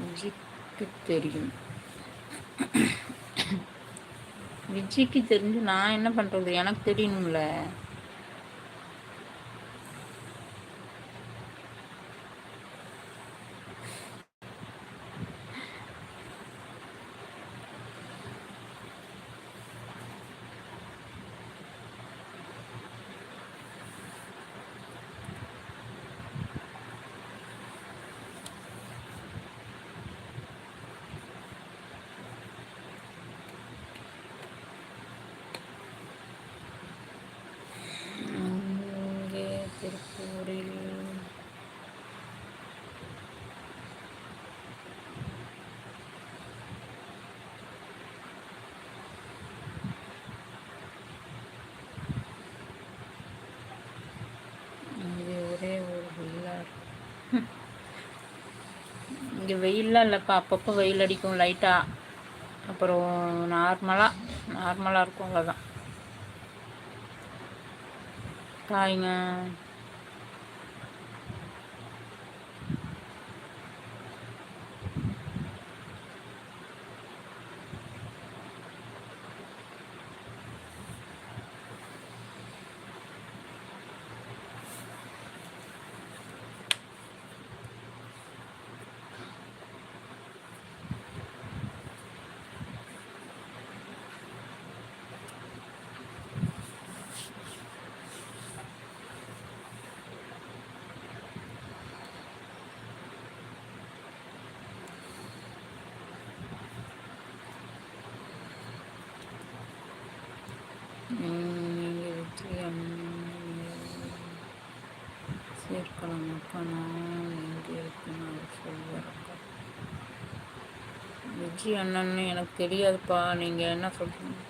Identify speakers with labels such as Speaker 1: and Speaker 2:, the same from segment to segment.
Speaker 1: விஜய்க்கு தெரியும். விஜய்க்கு தெரிஞ்சு நான் என்ன பண்ணுறது எனக்கு தெரியணும்ல. இங்கே வெயிலெலாம் இல்லைப்பா. அப்பப்போ வெயில் அடிக்கும் லைட்டாக அப்புறம் நார்மலாக நார்மலாக இருக்கும் அவ்வளோதான் காய்ங்க. சேர்க்கலாம் அப்பா நான் எங்கே இருக்குன்னு அவர் சொல்லுவார் விஜய் அண்ணன்னு எனக்கு தெரியாதுப்பா. நீங்கள் என்ன சொல்கிறீங்க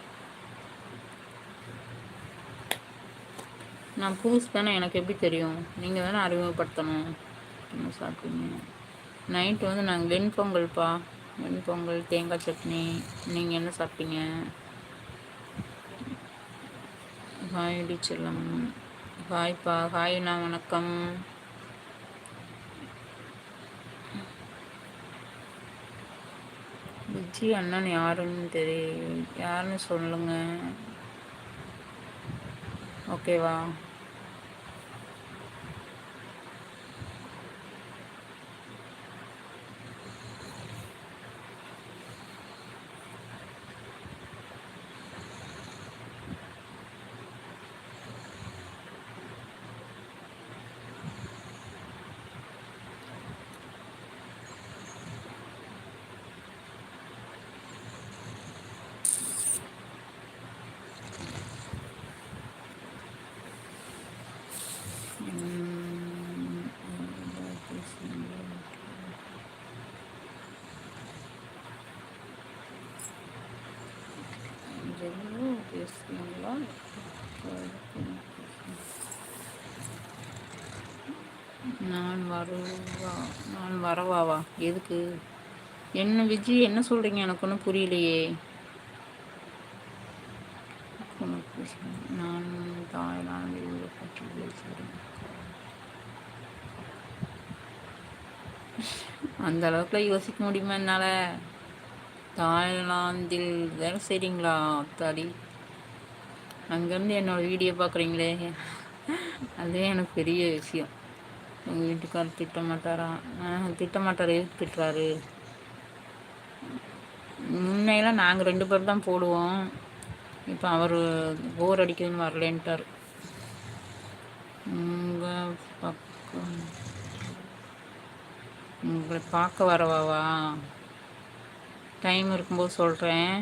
Speaker 1: நான் புதுசு தானே எனக்கு எப்படி தெரியும்? நீங்கள் தானே அறிமுகப்படுத்தணும். என்ன சாப்பிட்டீங்க? நைட்டு வந்து நாங்கள் வெண்பொங்கல்ப்பா வெண்பொங்கல் தேங்காய் சட்னி. நீங்கள் என்ன சாப்பிட்டீங்க? ஹாய் செல்லம் ஹாய்ப்பா. ஹாய்ண்ணா வணக்கம். விஜி அண்ணன் யாருன்னு தெரியும் யாருன்னு சொல்லுங்க. ஓகேவா? நான் வருவா நான் வரவாவா? எதுக்கு? என்ன விஜய் என்ன சொல்கிறீங்க எனக்கு ஒன்றும் புரியலையே. நான் தாய்லாந்து பற்றி பேசுகிறேன் அந்த அளவுக்குலாம் யோசிக்க முடியுமா என்னால்? தாய்லாந்தில் வேலை செய்கிறீங்களா தாடி அங்கேருந்து என்னோடய வீடியோ பார்க்குறீங்களே? அதுவே எனக்கு பெரிய விஷயம். உங்கள் வீட்டுக்கார் திட்ட மாட்டாரா? திட்ட மாட்டார் எதுக்கு திட்டுறாரு? முன்னையெல்லாம் நாங்கள் ரெண்டு பேர் தான் போடுவோம். இப்போ அவர் போர் அடிக்குதுன்னு வரலேன்ட்டார். உங்கள் பக்கம் உங்களை பார்க்க வரவாவா? டைம் இருக்கும்போது சொல்கிறேன்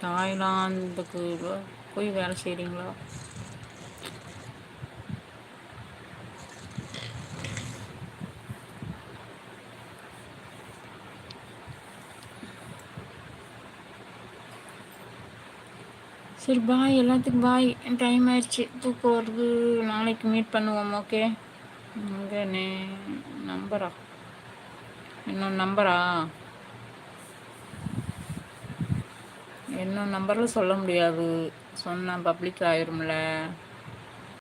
Speaker 1: தாய்லாந்துக்கு போய் வேலை செய்கிறீங்களா சரி பாய் எல்லாத்துக்கும் பாய் டைம் ஆயிடுச்சு. தூக்கம் வருது. நாளைக்கு மீட் பண்ணுவோம் ஓகே இங்கே நே நம்பரா இன்னொரு நம்பரா இன்னும் நம்பரில் சொல்ல முடியாது. சொன்னால் பப்ளிக் ஆயிரும்ல.